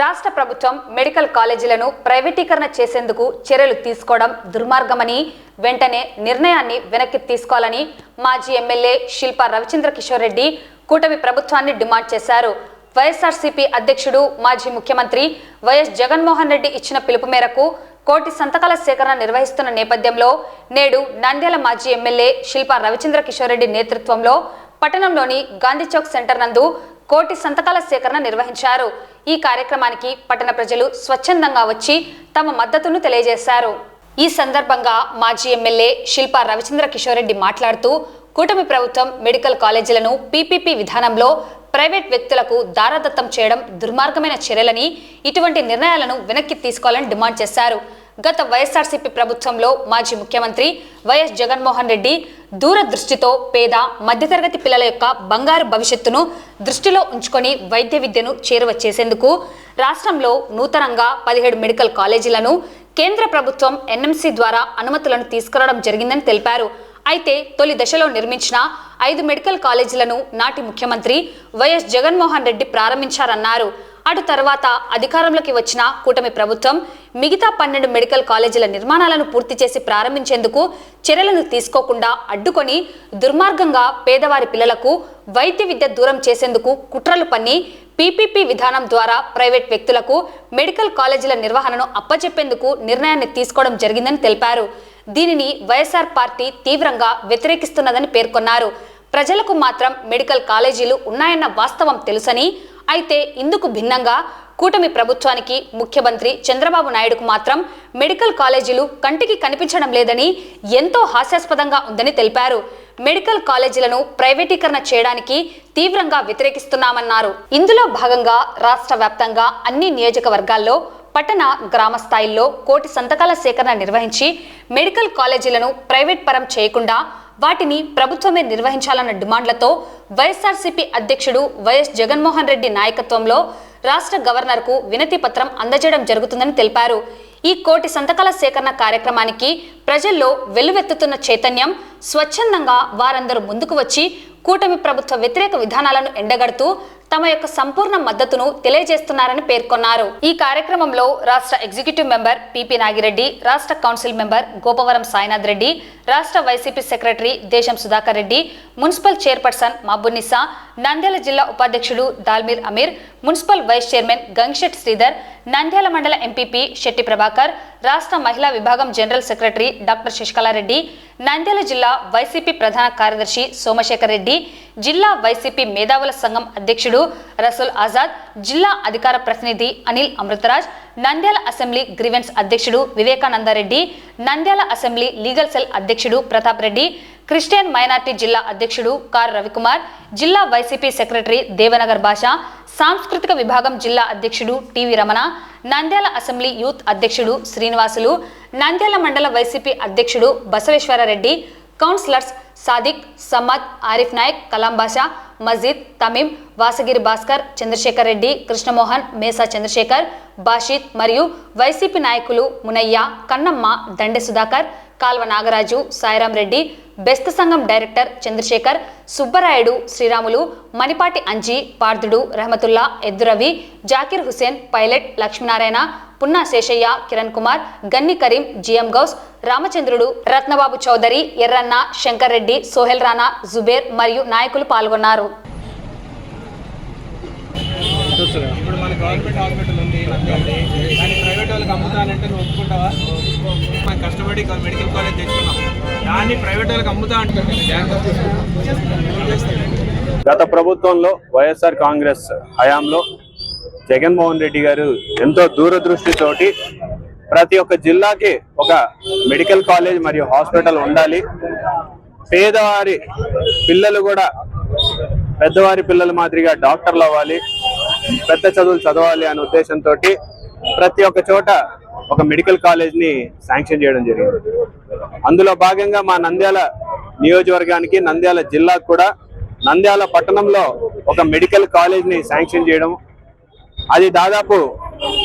రాష్ట్ర ప్రభుత్వం మెడికల్ కాలేజీలను ప్రైవేటీకరణ చేసేందుకు చర్యలు తీసుకోవడం దుర్మార్గమని వెంటనే నిర్ణయాన్ని వెనక్కి తీసుకోవాలని మాజీ ఎమ్మెల్యే శిల్పా రవిచంద్ర కిషోర్ రెడ్డి కూటమి ప్రభుత్వాన్ని డిమాండ్ చేశారు. వైఎస్ఆర్సీపీ అధ్యక్షుడు మాజీ ముఖ్యమంత్రి వైఎస్ జగన్మోహన్ రెడ్డి ఇచ్చిన పిలుపు మేరకు కోటి సంతకాల సేకరణ నిర్వహిస్తున్న నేపథ్యంలో నేడు నంద్యాల మాజీ ఎమ్మెల్యే శిల్పా రవిచంద్ర కిషోర్ రెడ్డి నేతృత్వంలో పట్టణంలోని గాంధీ చౌక్ సెంటర్ నందు కోటి సంతకాల సేకరణ నిర్వహించారు. ఈ కార్యక్రమానికి పట్టణ ప్రజలు స్వచ్ఛందంగా వచ్చి తమ మద్దతును తెలియజేశారు. ఈ సందర్భంగా మాజీ ఎమ్మెల్యే శిల్పా రవిచంద్ర కిషోర్ రెడ్డి మాట్లాడుతూ కూటమి ప్రభుత్వం మెడికల్ కాలేజీలను పీపీపీ విధానంలో ప్రైవేట్ వ్యక్తులకు దారాదత్తం చేయడం దుర్మార్గమైన చర్యలని ఇటువంటి నిర్ణయాలను వెనక్కి తీసుకోవాలని డిమాండ్ చేశారు. గత వైఎస్ఆర్సీపీ ప్రభుత్వంలో మాజీ ముఖ్యమంత్రి వైఎస్ జగన్మోహన్ రెడ్డి దూరదృష్టితో పేద మధ్యతరగతి పిల్లల యొక్క బంగారు భవిష్యత్తును దృష్టిలో ఉంచుకొని వైద్య విద్యను చేరువ చేసేందుకు రాష్ట్రంలో నూతనంగా పదిహేడు మెడికల్ కాలేజీలను కేంద్ర ప్రభుత్వం ఎన్ఎంసీ ద్వారా అనుమతులను తీసుకురావడం జరిగిందని తెలిపారు. అయితే తొలి దశలో నిర్మించిన ఐదు మెడికల్ కాలేజీలను నాటి ముఖ్యమంత్రి వైఎస్ జగన్మోహన్ రెడ్డి ప్రారంభించారన్నారు. అటు తర్వాత అధికారంలోకి వచ్చిన కూటమి ప్రభుత్వం మిగతా పన్నెండు మెడికల్ కాలేజీల నిర్మాణాలను పూర్తి చేసి ప్రారంభించేందుకు చర్యలను తీసుకోకుండా అడ్డుకొని దుర్మార్గంగా పేదవారి పిల్లలకు వైద్య విద్య దూరం చేసేందుకు కుట్రలు పన్ని పీపీపీ విధానం ద్వారా ప్రైవేట్ వ్యక్తులకు మెడికల్ కాలేజీల నిర్వహణను అప్పచెప్పేందుకు నిర్ణయాన్ని తీసుకోవడం జరిగిందని తెలిపారు. దీనిని వైఎస్ఆర్ పార్టీ తీవ్రంగా వ్యతిరేకిస్తున్నదని పేర్కొన్నారు. ప్రజలకు మాత్రం మెడికల్ కాలేజీలు ఉన్నాయన్న వాస్తవం తెలుసని అయితే ఇందుకు భిన్నంగా కూటమి ప్రభుత్వానికి ముఖ్యమంత్రి చంద్రబాబు నాయుడుకు మాత్రం మెడికల్ కాలేజీలు కంటికి కనిపించడం లేదని ఎంతో హాస్యాస్పదంగా ఉందని తెలిపారు. మెడికల్ కాలేజీలను ప్రైవేటీకరణ చేయడానికి తీవ్రంగా వ్యతిరేకిస్తున్నామన్నారు. ఇందులో భాగంగా రాష్ట్ర వ్యాప్తంగా అన్ని నియోజకవర్గాల్లో పట్టణ గ్రామ స్థాయిల్లో కోటి సంతకాల సేకరణ నిర్వహించి మెడికల్ కాలేజీలను ప్రైవేట్ పరం చేయకుండా వాటిని ప్రభుత్వమే నిర్వహించాలన్న డిమాండ్లతో వైఎస్ఆర్సీపీ అధ్యక్షుడు వైఎస్ జగన్మోహన్ రెడ్డి నాయకత్వంలో రాష్ట్ర గవర్నర్కు వినతి పత్రం అందజేయడం జరుగుతుందని తెలిపారు. ఈ కోటి సంతకాల సేకరణ కార్యక్రమానికి ప్రజల్లో వెల్లువెత్తుతున్న చైతన్యం స్వచ్ఛందంగా వారందరూ ముందుకు వచ్చి కూటమి ప్రభుత్వ వ్యతిరేక విధానాలను ఎండగడుతూ తమ యొక్క సంపూర్ణ మద్దతును తెలియజేస్తున్నారని పేర్కొన్నారు. ఈ కార్యక్రమంలో రాష్ట్ర ఎగ్జిక్యూటివ్ మెంబర్ పిపి నాగిరెడ్డి రాష్ట్ర కౌన్సిల్ మెంబర్ గోపవరం సాయినాథ్ రెడ్డి రాష్ట్ర YCP secretary Desam Sudhakar Reddy municipal chairperson Mabunnisa Nandyal జిల్లా ఉపాధ్యక్షుడు Dalmir Amir municipal vice chairman Gangshet Sridhar Nandyal మండల ఎంపీపీ శెట్టి ప్రభాకర్ రాష్ట్ర మహిళా విభాగం general secretary doctor Sasikala Reddy Nandyal జిల్లా వైసీపీ ప్రధాన కార్యదర్శి సోమశేఖర్ రెడ్డి జిల్లా వైసీపీ మేధావుల సంఘం అధ్యక్షుడు రసూల్ ఆజాద్ జిల్లా అధికార ప్రతినిధి అనిల్ అమృతరాజ్ నంద్యాల అసెంబ్లీ గ్రీవెన్స్ అధ్యక్షుడు Vivekananda Reddy Nandyal assembly legal cell అధ్యక్షుడు ప్రతాప్ రెడ్డి క్రిస్టియన్ మైనార్టీ జిల్లా అధ్యక్షుడు కార్ రవికుమార్ జిల్లా వైసీపీ సెక్రటరీ దేవనగర్ భాష సాంస్కృతిక విభాగం జిల్లా అధ్యక్షుడు TV Ramana Nandyal assembly youth అధ్యక్షుడు శ్రీనివాసులు నంద్యాల మండల వైసీపీ అధ్యక్షుడు బసవేశ్వరరెడ్డి కౌన్సిలర్స్ సాదిక్ సమ్మద్ ఆరిఫ్ నాయక్ కలాం బాషా మజీద్ తమీం వాసగిరి భాస్కర్ చంద్రశేఖర్ రెడ్డి కృష్ణమోహన్ మేసా చంద్రశేఖర్ బాషిత్ మరియు వైసీపీ నాయకులు మునయ్య కన్నమ్మ దండె సుధాకర్ కాల్వ నాగరాజు సాయిరాం రెడ్డి బెస్త సంఘం director Chandrashekar Subbarayudu Sriramulu Manipati Anji Parthudu Rahamatullah Eddu Ravi Zakir Hussain pilot Lakshminarayana Punna Seshaiah Kiran Kumar Ganni Karim GM Ghouse Ramachandrudu Ratnababu Chowdary Erranna Shankar Reddy Sohel Rana Zubair మరియు నాయకులు పాల్గొన్నారు. ఉంటుంది కానీ ప్రైవేట్ వాళ్ళకి అమ్ముతానంటే నువ్వు ఒప్పుకుంటావా? మనం కష్టపడి మెడికల్ కాలేజ్ తెచ్చుకున్నాం. దాన్ని ప్రైవేట్ వాళ్ళకి అమ్ముతా అంటే గత ప్రభుత్వంలో వైఎస్ఆర్ కాంగ్రెస్ హయాంలో జగన్మోహన్ రెడ్డి గారు ఎంతో దూరదృష్టితోటి ప్రతి ఒక్క జిల్లాకి ఒక మెడికల్ కాలేజ్ మరియు హాస్పిటల్ ఉండాలి. పేదవారి పిల్లలు కూడా పెద్దవారి పిల్లల మాదిరిగా డాక్టర్లు అవ్వాలి. పెద్ద చదువులు చదవాలి అనే ఉద్దేశంతో ప్రతి ఒక్క చోట ఒక మెడికల్ కాలేజ్ని శాంక్షన్ చేయడం జరిగింది. అందులో భాగంగా మా నంద్యాల నియోజకవర్గానికి నంద్యాల జిల్లాకు కూడా నంద్యాల పట్టణంలో ఒక మెడికల్ కాలేజ్ని శాంక్షన్ చేయడం. అది దాదాపు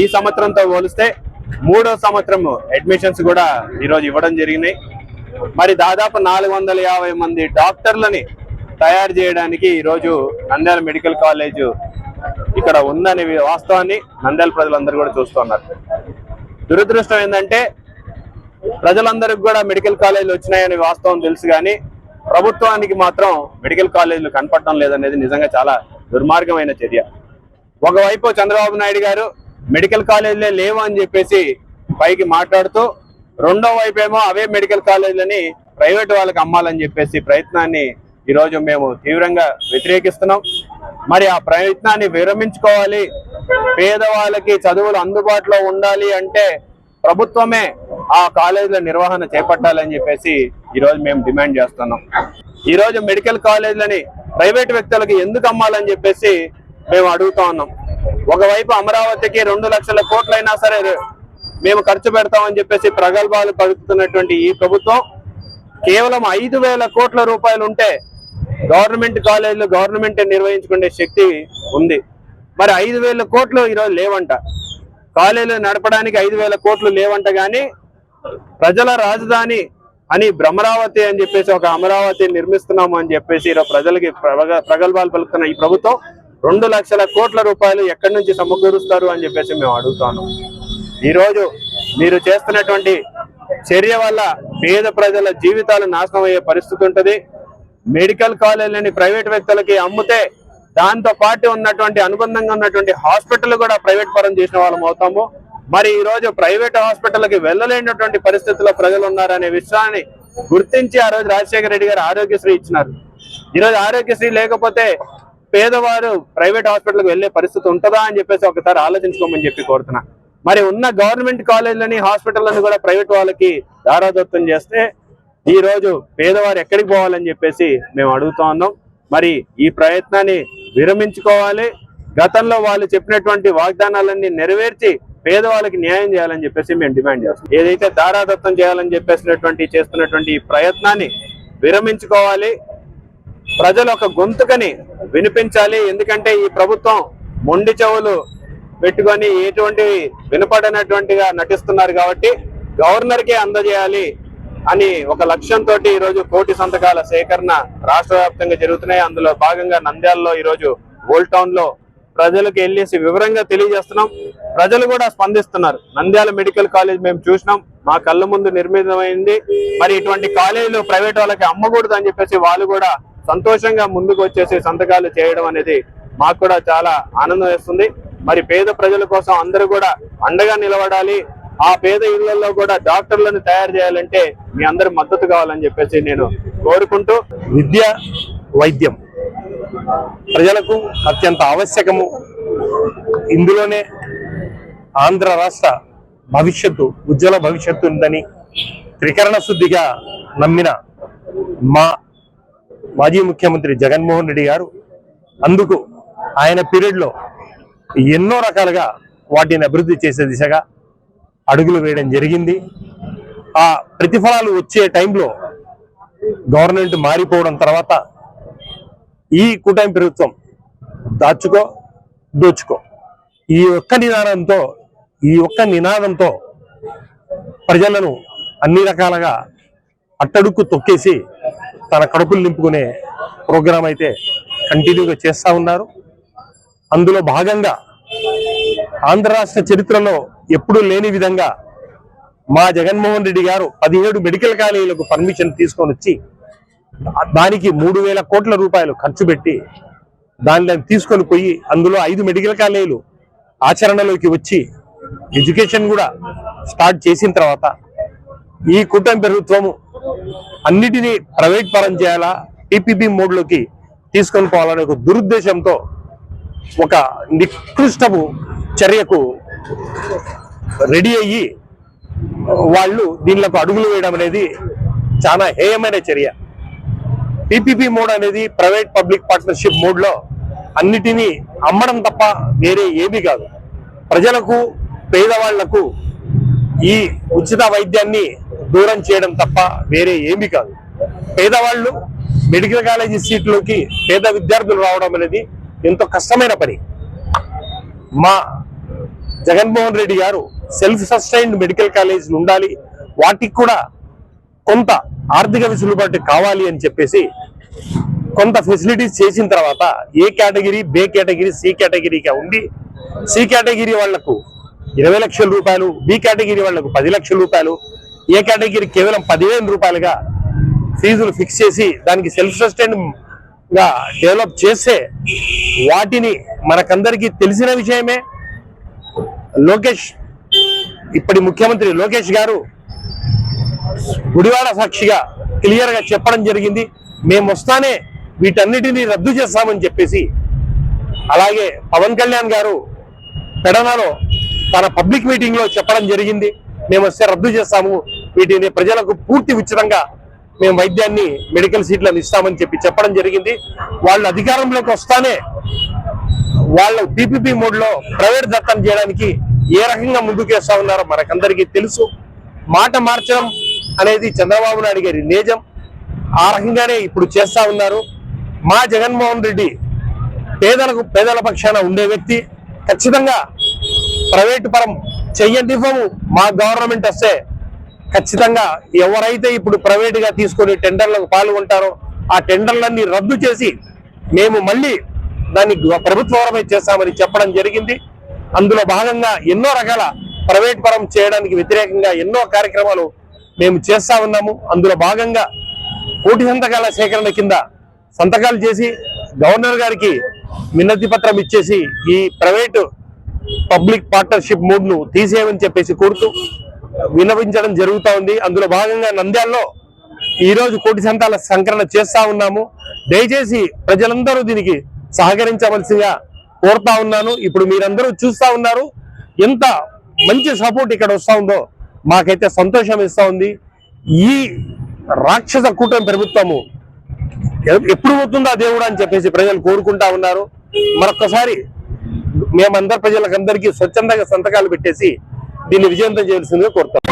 ఈ సంవత్సరంతో పోలిస్తే మూడో సంవత్సరం అడ్మిషన్స్ కూడా ఈరోజు ఇవ్వడం జరిగినాయి. మరి దాదాపు నాలుగు వందల యాభై మంది డాక్టర్లని తయారు చేయడానికి ఈరోజు నంద్యాల మెడికల్ కాలేజ్ ఇక్కడ ఉందనే వాస్తవాన్ని నంద్యాల ప్రజలందరూ కూడా చూస్తున్నారు. దురదృష్టం ఏంటంటే ప్రజలందరికీ కూడా మెడికల్ కాలేజీలు వచ్చినాయనే వాస్తవం తెలుసు కానీ ప్రభుత్వానికి మాత్రం మెడికల్ కాలేజీలు కనపడటం లేదనేది నిజంగా చాలా దుర్మార్గమైన చర్య. ఒకవైపు చంద్రబాబు నాయుడు గారు మెడికల్ కాలేజీలే లేవు అని చెప్పేసి పైకి మాట్లాడుతూ రెండో వైపు ఏమో అవే మెడికల్ కాలేజీలని ప్రైవేట్ వాళ్ళకి అమ్మాలని చెప్పేసి ప్రయత్నాన్ని ఈరోజు మేము తీవ్రంగా వ్యతిరేకిస్తున్నాం. మరి ఆ ప్రయత్నాన్ని విరమించుకోవాలి. పేదవాళ్ళకి చదువులు అందుబాటులో ఉండాలి అంటే ప్రభుత్వమే ఆ కాలేజీల నిర్వహణ చేపట్టాలని చెప్పేసి ఈరోజు మేము డిమాండ్ చేస్తున్నాం. ఈరోజు మెడికల్ కాలేజీలని ప్రైవేట్ వ్యక్తులకు ఎందుకు అమ్మాలని చెప్పేసి మేము అడుగుతా ఉన్నాం. ఒకవైపు అమరావతికి రెండు లక్షల కోట్లైనా సరే మేము ఖర్చు పెడతామని చెప్పేసి ప్రగల్భాలు పలుకుతున్నటువంటి ఈ ప్రభుత్వం కేవలం ఐదు వేల కోట్ల రూపాయలు ఉంటే గవర్నమెంట్ కాలేజీలో గవర్నమెంట్ నిర్వహించుకునే శక్తి ఉంది. మరి ఐదు వేల కోట్లు ఈరోజు లేవంట. కాలేజీలు నడపడానికి ఐదు వేల కోట్లు లేవంట కానీ ప్రజల రాజధాని అని భ్రమరావతి అని చెప్పేసి ఒక అమరావతి నిర్మిస్తున్నాము అని చెప్పేసి ఈరోజు ప్రజలకి ప్రగ- ప్రగల్భాలు పలుకుతున్న ఈ ప్రభుత్వం రెండు లక్షల కోట్ల రూపాయలు ఎక్కడి నుంచి సమకూరుస్తారు అని చెప్పేసి మేము అడుగుతాను ఈరోజు మీరు చేస్తున్నటువంటి చర్య వల్ల పేద ప్రజల జీవితాలు నాశనం అయ్యే పరిస్థితి ఉంటుంది. మెడికల్ కాలేజీలని ప్రైవేట్ వ్యక్తులకి అమ్మితే దాంతో పాటు ఉన్నటువంటి అనుబంధంగా ఉన్నటువంటి హాస్పిటల్ కూడా ప్రైవేట్ పరం చేసిన వాళ్ళం అవుతాము. మరి ఈ రోజు ప్రైవేట్ హాస్పిటల్కి వెళ్ళలేనటువంటి పరిస్థితుల్లో ప్రజలు ఉన్నారనే విషయాన్ని గుర్తించి ఆ రోజు రాజశేఖర రెడ్డి గారు ఆరోగ్యశ్రీ ఇచ్చినారు. ఈ రోజు ఆరోగ్యశ్రీ లేకపోతే పేదవారు ప్రైవేట్ హాస్పిటల్కి వెళ్ళే పరిస్థితి ఉంటుందా అని చెప్పేసి ఒకసారి ఆలోచించుకోమని చెప్పి కోరుతున్నా. మరి ఉన్న గవర్నమెంట్ కాలేజీలని హాస్పిటల్లని కూడా ప్రైవేట్ వాళ్ళకి దారాదత్తం చేస్తే ఈ రోజు పేదవారు ఎక్కడికి పోవాలని చెప్పేసి మేము అడుగుతా ఉన్నాం. మరి ఈ ప్రయత్నాన్ని విరమించుకోవాలి. గతంలో వాళ్ళు చెప్పినటువంటి వాగ్దానాలన్నీ నెరవేర్చి పేదవాళ్ళకి న్యాయం చేయాలని చెప్పేసి మేము డిమాండ్ చేస్తాం ఏదైతే దారాదత్తం చేయాలని చెప్పేసినటువంటి చేస్తున్నటువంటి ఈ ప్రయత్నాన్ని విరమించుకోవాలి. ప్రజల ఒక గొంతుకని వినిపించాలి. ఎందుకంటే ఈ ప్రభుత్వం మొండి చెవులు పెట్టుకొని ఎటువంటి వినపడనటువంటిగా నటిస్తున్నారు కాబట్టి గవర్నర్కే అందజేయాలి. అని ఒక లక్ష్యంతో ఈరోజు కోటి సంతకాల సేకరణ రాష్ట్ర వ్యాప్తంగా జరుగుతున్నాయి. అందులో భాగంగా నంద్యాలలో ఈరోజు ఓల్డ్ టౌన్లో ప్రజలకు వెళ్ళేసి వివరంగా తెలియజేస్తున్నాం. ప్రజలు కూడా స్పందిస్తున్నారు. నంద్యాల మెడికల్ కాలేజ్ మేము చూసినాం. మా కళ్ళ ముందు నిర్మితమైంది. మరి ఇటువంటి కాలేజీలు ప్రైవేట్ వాళ్ళకి అమ్మకూడదు అని చెప్పేసి వాళ్ళు కూడా సంతోషంగా ముందుకు వచ్చేసి సంతకాలు చేయడం అనేది మాకు కూడా చాలా ఆనందం వేస్తుంది. మరి పేద ప్రజల కోసం అందరూ కూడా అండగా నిలబడాలి. ఆ పేద ఇళ్ళలో కూడా డాక్టర్లను తయారు చేయాలంటే మీ అందరి మద్దతు కావాలని చెప్పేసి నేను కోరుకుంటూ విద్య వైద్యం ప్రజలకు అత్యంత ఆవశ్యకము. ఇందులోనే ఆంధ్ర రాష్ట్ర భవిష్యత్తు ఉజ్వల భవిష్యత్తు ఉందని త్రికరణ శుద్ధిగా నమ్మిన మా మాజీ ముఖ్యమంత్రి జగన్మోహన్ రెడ్డి గారు అందుకు ఆయన పీరియడ్లో ఎన్నో రకాలుగా వాటిని అభివృద్ధి చేసే దిశగా అడుగులు వేయడం జరిగింది. ఆ ప్రతిఫలాలు వచ్చే టైంలో గవర్నమెంట్ మారిపోవడం తర్వాత ఈ కూటమి ప్రభుత్వం దాచుకో దోచుకో. ఈ ఒక్క నినాదంతో ఈ ఒక్క నినాదంతో ప్రజలను అన్ని రకాలుగా అట్టడుక్కు తొక్కేసి తన కడుపులు నింపుకునే ప్రోగ్రాం అయితే కంటిన్యూగా చేస్తూ ఉన్నారు. అందులో భాగంగా ఆంధ్ర రాష్ట్ర చరిత్రలో ఎప్పుడూ లేని విధంగా మా జగన్మోహన్ రెడ్డి గారు పదిహేడు మెడికల్ కాలేజీలకు పర్మిషన్ తీసుకొని వచ్చి దానికి మూడు వేల కోట్ల రూపాయలు ఖర్చు పెట్టి దాన్ని తీసుకొని పోయి అందులో ఐదు మెడికల్ కాలేజీలు ఆచరణలోకి వచ్చి ఎడ్యుకేషన్ కూడా స్టార్ట్ చేసిన తర్వాత ఈ కూటమి ప్రభుత్వము అన్నిటినీ ప్రైవేట్ పరం చేయాలా టీపీపీ మోడ్లోకి తీసుకొని పోవాలనే ఒక దురుద్దేశంతో ఒక నికృష్టపు చర్యకు రెడీ అయ్యి వాళ్ళు దీనిలోకి అడుగులు వేయడం అనేది చాలా హేయమైన చర్య. పీపీపీ మోడ్ అనేది ప్రైవేట్ పబ్లిక్ పార్ట్నర్షిప్ మోడ్లో అన్నిటినీ అమ్మడం తప్ప వేరే ఏమీ కాదు. ప్రజలకు పేదవాళ్ళకు ఈ ఉచిత వైద్యాన్ని దూరం చేయడం తప్ప వేరే ఏమీ కాదు. పేదవాళ్ళు మెడికల్ కాలేజీ సీట్లోకి పేద విద్యార్థులు రావడం అనేది ఎంతో కష్టమైన పని. మా జగన్మోహన్ రెడ్డి గారు సెల్ఫ్ సస్టైన్డ్ మెడికల్ కాలేజీలు ఉండాలి. వాటికి కూడా కొంత ఆర్థిక వెసులుబాటు కావాలి అని చెప్పేసి కొంత ఫెసిలిటీస్ చేసిన తర్వాత A category B category C కేటగిరీగా ఉండి సి కేటగిరీ వాళ్ళకు ఇరవై లక్షల రూపాయలు బి కేటగిరీ వాళ్ళకు పది లక్షల రూపాయలు ఏ కేటగిరీ కేవలం పదివేల రూపాయలుగా ఫీజులు ఫిక్స్ చేసి దానికి సెల్ఫ్ సస్టైన్గా డెవలప్ చేస్తే వాటిని మనకందరికీ తెలిసిన విషయమే. లోకేష్ ఇప్పటి ముఖ్యమంత్రి లోకేష్ గారు గుడివాడ సాక్షిగా క్లియర్గా చెప్పడం జరిగింది. మేము వస్తానే వీటన్నిటిని రద్దు చేస్తామని చెప్పేసి అలాగే పవన్ కళ్యాణ్ గారు పెడనలో తన పబ్లిక్ మీటింగ్లో చెప్పడం జరిగింది. మేము వస్తే రద్దు చేస్తాము. వీటిని ప్రజలకు పూర్తి ఉచితంగా మేము వైద్యాన్ని మెడికల్ సీట్లను ఇస్తామని చెప్పి చెప్పడం జరిగింది. వాళ్ళు అధికారంలోకి వస్తానే వాళ్ళ పీపీపీ మోడ్లో ప్రైవేట్ దత్తం చేయడానికి ఏ రకంగా ముందుకేస్తా ఉన్నారో మనకందరికీ తెలుసు. మాట మార్చడం అనేది చంద్రబాబు నాయుడు గారి నిజం. ఆ రకంగానే ఇప్పుడు చేస్తా ఉన్నారు. మా జగన్మోహన్ రెడ్డి పేదలకు పేదల పక్షాన ఉండే వ్యక్తి. ఖచ్చితంగా ప్రైవేట్ పరం చెయ్యండి మా గవర్నమెంట్ వస్తే ఖచ్చితంగా ఎవరైతే ఇప్పుడు ప్రైవేట్గా తీసుకొని టెండర్లకు పాల్గొంటారో ఆ టెండర్లన్నీ రద్దు చేసి మేము మళ్ళీ దాన్ని ప్రభుత్వ చేస్తామని చెప్పడం జరిగింది. అందులో భాగంగా ఎన్నో రకాల ప్రైవేట్ పరం చేయడానికి వ్యతిరేకంగా ఎన్నో కార్యక్రమాలు మేము చేస్తా ఉన్నాము. అందులో భాగంగా కోటి సంతకాల సేకరణ కింద సంతకాలు చేసి గవర్నర్ గారికి వినతి పత్రం ఇచ్చేసి ఈ ప్రైవేటు పబ్లిక్ పార్ట్నర్షిప్ మూడ్ను తీసేయమని చెప్పేసి కోరుతూ విన్నవించడం జరుగుతా ఉంది. అందులో భాగంగా నంద్యాలలో ఈరోజు కోటి సంతాల సంకలన చేస్తా ఉన్నాము. దయచేసి ప్రజలందరూ దీనికి సహకరించవలసిగా కోరుతా ఉన్నాను. ఇప్పుడు మీరందరూ చూస్తా ఉన్నారు. ఎంత మంచి సపోర్ట్ ఇక్కడ వస్తూ ఉందో మాకైతే సంతోషం ఇస్తా ఉంది. ఈ రాక్షస కూటమి ప్రభుత్వము ఎప్పుడు పోతుందా దేవుడు అని చెప్పేసి ప్రజలు కోరుకుంటా ఉన్నారు. మరొకసారి మేమందరి ప్రజలకందరికీ స్వచ్ఛందంగా సంతకాలు పెట్టేసి దీన్ని విజయవంతం చేయాల్సిందిగా కోరుతాం